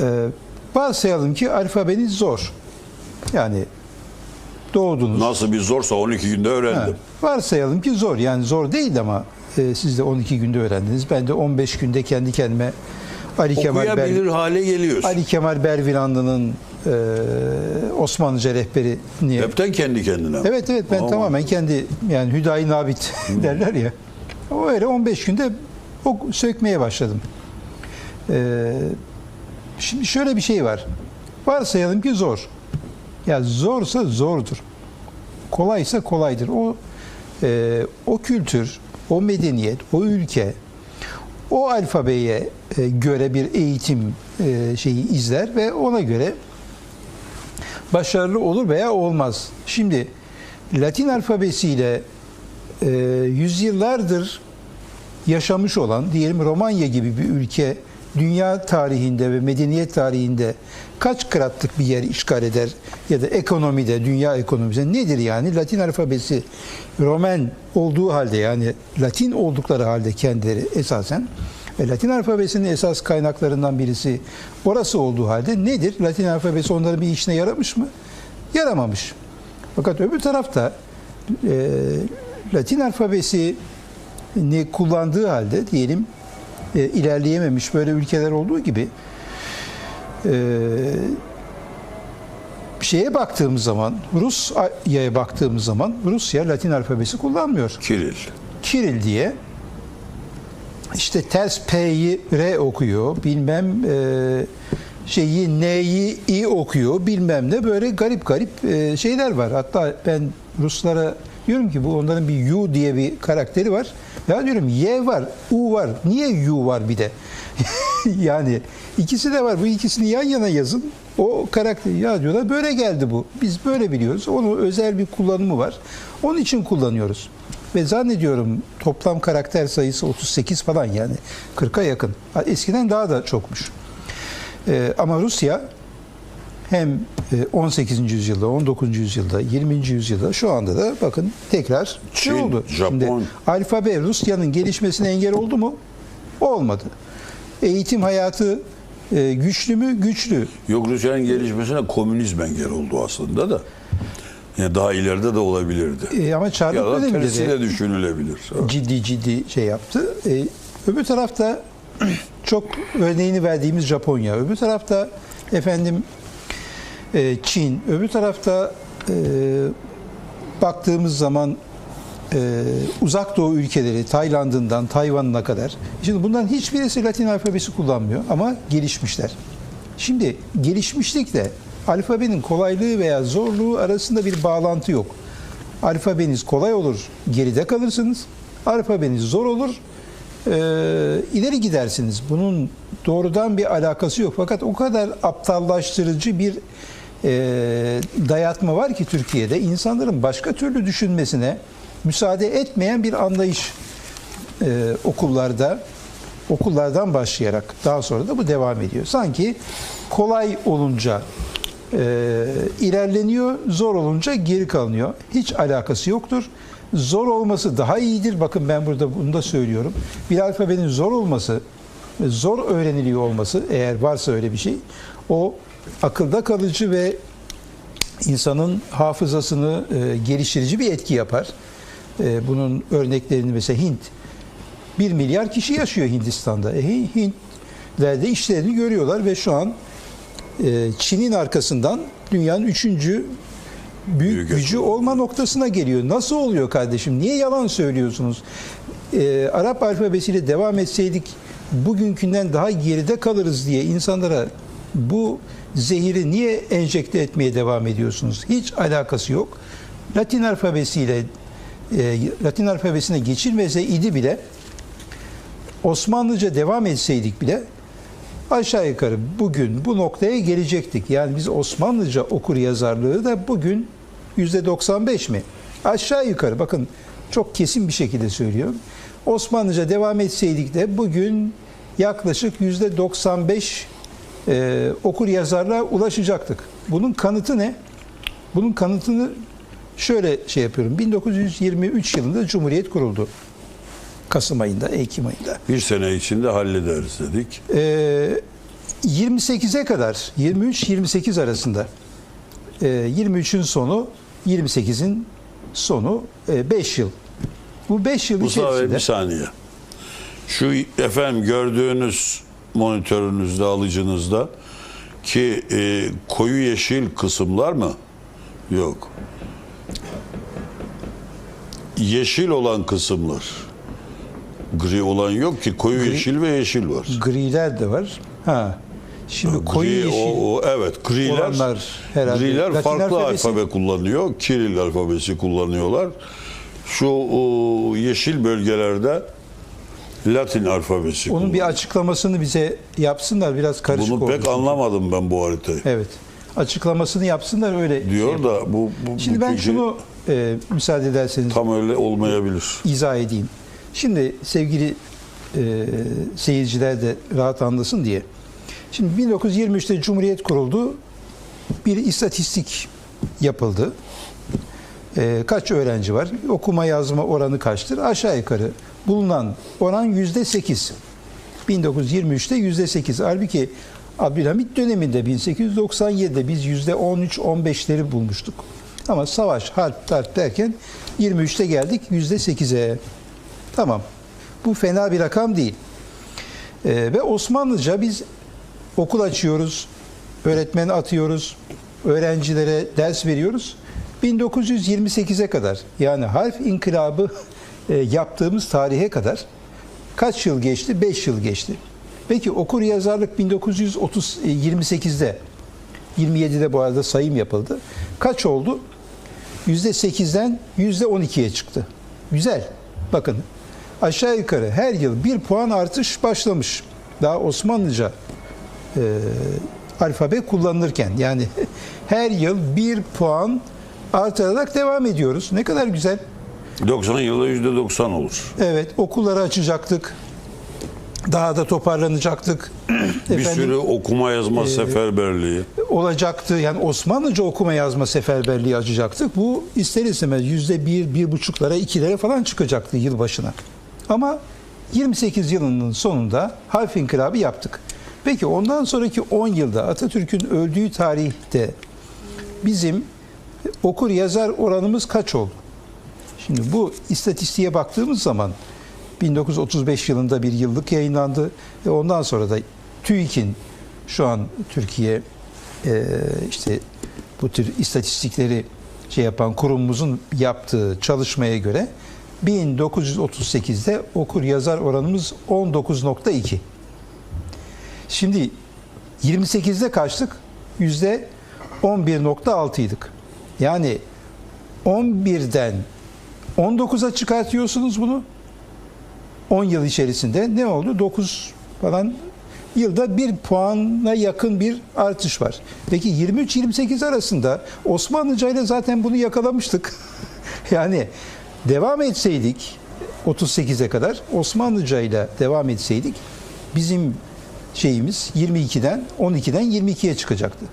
e, varsayalım ki alfabeniz zor. Yani doğdunuz. Nasıl bir zorsa 12 günde Ha, öğrendim. varsayalım ki zor. Yani zor değil ama e, siz de 12 günde öğrendiniz. Ben de 15 günde kendi kendime Ali Kemal Ber hale geliyorsun. Ali Kemal Bervilanlı'nın e, Osmanlıca rehberini Hepten kendi kendine. Evet evet ben Ama- tamamen kendi yani Hüdayi Nabit derler ya. O öyle 15 günde o sökmeye başladım. Ee, şimdi şöyle bir şey var. Varsayalım ki zor. Ya zorsa zordur. Kolaysa kolaydır. O e, o kültür, o medeniyet, o ülke, o alfabeye e, göre bir eğitim e, şeyi izler ve ona göre başarılı olur veya olmaz. Şimdi Latin alfabesiyle e, yüzyıllardır yaşamış olan diyelim Romanya gibi bir ülke dünya tarihinde ve medeniyet tarihinde kaç kıratlık bir yer işgal eder ya da ekonomide, dünya ekonomisinde nedir yani? Latin alfabesi Roman olduğu halde yani Latin oldukları halde kendileri esasen ve Latin alfabesinin esas kaynaklarından birisi orası olduğu halde nedir? Latin alfabesi onların bir işine yaramış mı? Yaramamış. Fakat öbür tarafta e, Latin alfabesi ni kullandığı halde diyelim e, ilerleyememiş böyle ülkeler olduğu gibi e, şeye baktığımız zaman Rusya'ya baktığımız zaman Rusya Latin alfabesi kullanmıyor. Kiril. Kiril diye işte ters P'yi R okuyor bilmem e, şeyi N'yi I okuyor bilmem ne böyle garip garip e, şeyler var. Hatta ben Ruslara diyorum ki bu onların bir U diye bir karakteri var. Ya diyorum Y var, U var. Niye U var bir de? yani ikisi de var. Bu ikisini yan yana yazın. O karakter ya diyorlar böyle geldi bu. Biz böyle biliyoruz. Onun özel bir kullanımı var. Onun için kullanıyoruz. Ve zannediyorum toplam karakter sayısı 38 falan yani 40'a yakın. Eskiden daha da çokmuş. Ee, ama Rusya hem e, 18. yüzyılda, 19. yüzyılda, 20. yüzyılda şu anda da bakın tekrar şey Çin, oldu. Japon. alfabe Rusya'nın gelişmesine engel oldu mu? Olmadı. Eğitim hayatı e, güçlü mü? Güçlü. Yok Rusya'nın gelişmesine komünizm engel oldu aslında da. Yani daha ileride de olabilirdi. E, ama Çarlık ya da tersi de düşünülebilir. ciddi ciddi şey yaptı. E, öbür tarafta çok örneğini verdiğimiz Japonya. Öbür tarafta efendim e, Çin. Öbür tarafta e, baktığımız zaman e, uzak doğu ülkeleri Tayland'ından Tayvan'ına kadar. Şimdi bunların hiçbirisi Latin alfabesi kullanmıyor ama gelişmişler. Şimdi gelişmişlikle alfabenin kolaylığı veya zorluğu arasında bir bağlantı yok. Alfabeniz kolay olur, geride kalırsınız. Alfabeniz zor olur, e, ileri gidersiniz. Bunun doğrudan bir alakası yok. Fakat o kadar aptallaştırıcı bir e, dayatma var ki Türkiye'de insanların başka türlü düşünmesine müsaade etmeyen bir anlayış e, okullarda okullardan başlayarak daha sonra da bu devam ediyor. Sanki kolay olunca e, ilerleniyor, zor olunca geri kalınıyor. Hiç alakası yoktur. Zor olması daha iyidir. Bakın ben burada bunu da söylüyorum. Bir alfabenin zor olması, zor öğreniliyor olması eğer varsa öyle bir şey, o akılda kalıcı ve insanın hafızasını e, geliştirici bir etki yapar. E, bunun örneklerini mesela Hint. 1 milyar kişi yaşıyor Hindistan'da. E, Hintler de işlerini görüyorlar ve şu an e, Çin'in arkasından dünyanın üçüncü büyük, Büyük gücü olma noktasına geliyor. Nasıl oluyor kardeşim? Niye yalan söylüyorsunuz? E, Arap alfabesiyle devam etseydik bugünkünden daha geride kalırız diye insanlara bu zehiri niye enjekte etmeye devam ediyorsunuz? Hiç alakası yok. Latin alfabesiyle e, Latin alfabesine geçilmese idi bile Osmanlıca devam etseydik bile aşağı yukarı bugün bu noktaya gelecektik. Yani biz Osmanlıca okur yazarlığı da bugün yüzde 95 mi? Aşağı yukarı bakın çok kesin bir şekilde söylüyorum. Osmanlıca devam etseydik de bugün yaklaşık yüzde 95 e, okur yazarlığa ulaşacaktık. Bunun kanıtı ne? Bunun kanıtını şöyle şey yapıyorum. 1923 yılında Cumhuriyet kuruldu. Kasım ayında, Ekim ayında. Bir sene içinde hallederiz dedik. Ee, 28'e kadar 23-28 arasında e, 23'ün sonu 28'in sonu 5 yıl. Bu 5 yıl Mustafa içerisinde bir saniye. Şu efendim gördüğünüz monitörünüzde, alıcınızda ki e, koyu yeşil kısımlar mı? Yok. Yeşil olan kısımlar. Gri olan yok ki koyu yeşil ve yeşil var. griler de var. Ha. Şimdi koyu Gri, yeşil o, o, evet griler, olanlar herhalde griler Latin farklı alfabesi. alfabe kullanıyor. Kiril alfabesi kullanıyorlar. Şu o, yeşil bölgelerde Latin alfabesi onun bir açıklamasını bize yapsınlar biraz karışık Bunu oldu. pek anlamadım ben bu haritayı. Evet. Açıklamasını yapsınlar öyle. Diyor da bu, bu Şimdi bu ben kişi şunu e, müsaade ederseniz tam öyle olmayabilir. izah edeyim. Şimdi sevgili e, seyirciler de rahat anlasın diye. Şimdi 1923'te Cumhuriyet kuruldu. Bir istatistik yapıldı. E, kaç öğrenci var? Okuma yazma oranı kaçtır? Aşağı yukarı bulunan oran yüzde sekiz. 1923'te yüzde sekiz. Halbuki Abdülhamit döneminde 1897'de biz yüzde 13-15'leri bulmuştuk. Ama savaş, harp, darp derken 23'te geldik yüzde 8'e. Tamam. Bu fena bir rakam değil. Ee, ve Osmanlıca biz okul açıyoruz, öğretmen atıyoruz, öğrencilere ders veriyoruz. 1928'e kadar yani harf inkılabı yaptığımız tarihe kadar kaç yıl geçti? 5 yıl geçti. Peki okur yazarlık 1928'de 27'de bu arada sayım yapıldı. Kaç oldu? %8'den %12'ye çıktı. Güzel. Bakın aşağı yukarı her yıl bir puan artış başlamış. Daha Osmanlıca e, alfabe kullanılırken yani her yıl bir puan artarak devam ediyoruz. Ne kadar güzel. 90 yılda yüzde 90 olur. Evet okulları açacaktık. Daha da toparlanacaktık. Bir sürü okuma yazma seferberliği. olacaktı. Yani Osmanlıca okuma yazma seferberliği açacaktık. Bu ister istemez yüzde bir, bir buçuklara, ikilere falan çıkacaktı yıl başına. Ama 28 yılının sonunda harf inkılabı yaptık. Peki ondan sonraki 10 yılda Atatürk'ün öldüğü tarihte bizim okur yazar oranımız kaç oldu? Şimdi bu istatistiğe baktığımız zaman 1935 yılında bir yıllık yayınlandı ve ondan sonra da TÜİK'in şu an Türkiye e, işte bu tür istatistikleri şey yapan kurumumuzun yaptığı çalışmaya göre 1938'de okur yazar oranımız 19.2. Şimdi 28'de kaçtık? Yüzde 11.6 idik. Yani 11'den 19'a çıkartıyorsunuz bunu. 10 yıl içerisinde ne oldu? 9 falan yılda bir puana yakın bir artış var. Peki 23-28 arasında Osmanlıca ile zaten bunu yakalamıştık. yani devam etseydik 38'e kadar Osmanlıca ile devam etseydik bizim şeyimiz 22'den 12'den 22'ye çıkacaktı.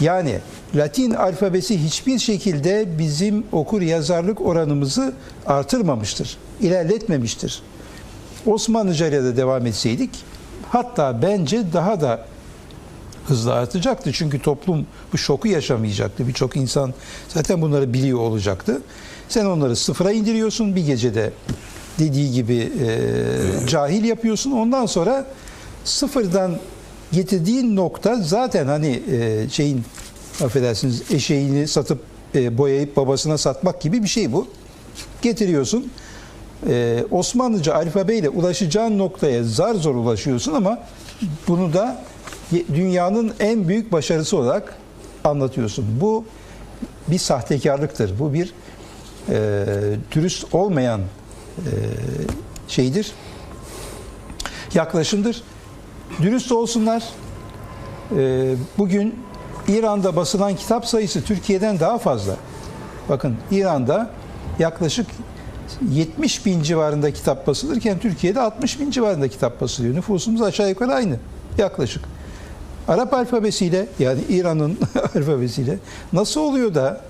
Yani Latin alfabesi hiçbir şekilde bizim okur yazarlık oranımızı artırmamıştır, ilerletmemiştir. Osmanlıca ile de devam etseydik hatta bence daha da hızlı artacaktı. Çünkü toplum bu şoku yaşamayacaktı. Birçok insan zaten bunları biliyor olacaktı. Sen onları sıfıra indiriyorsun bir gecede dediği gibi e, cahil yapıyorsun. Ondan sonra sıfırdan getirdiğin nokta zaten hani e, şeyin affedersiniz eşeğini satıp e, boyayıp babasına satmak gibi bir şey bu. Getiriyorsun. Ee, Osmanlıca alfabeyle ulaşacağın noktaya zar zor ulaşıyorsun ama bunu da dünyanın en büyük başarısı olarak anlatıyorsun. Bu bir sahtekarlıktır. Bu bir e, dürüst olmayan e, şeydir. Yaklaşımdır. Dürüst olsunlar. E, bugün İran'da basılan kitap sayısı Türkiye'den daha fazla. Bakın İran'da yaklaşık 70 bin civarında kitap basılırken Türkiye'de 60 bin civarında kitap basılıyor. Nüfusumuz aşağı yukarı aynı yaklaşık. Arap alfabesiyle yani İran'ın alfabesiyle nasıl oluyor da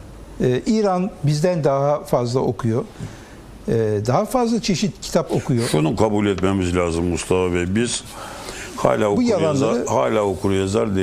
e, İran bizden daha fazla okuyor? E, daha fazla çeşit kitap okuyor. Şunu kabul etmemiz lazım Mustafa Bey. Biz Hala okur yalanları- yazar, hala okur yazar değil.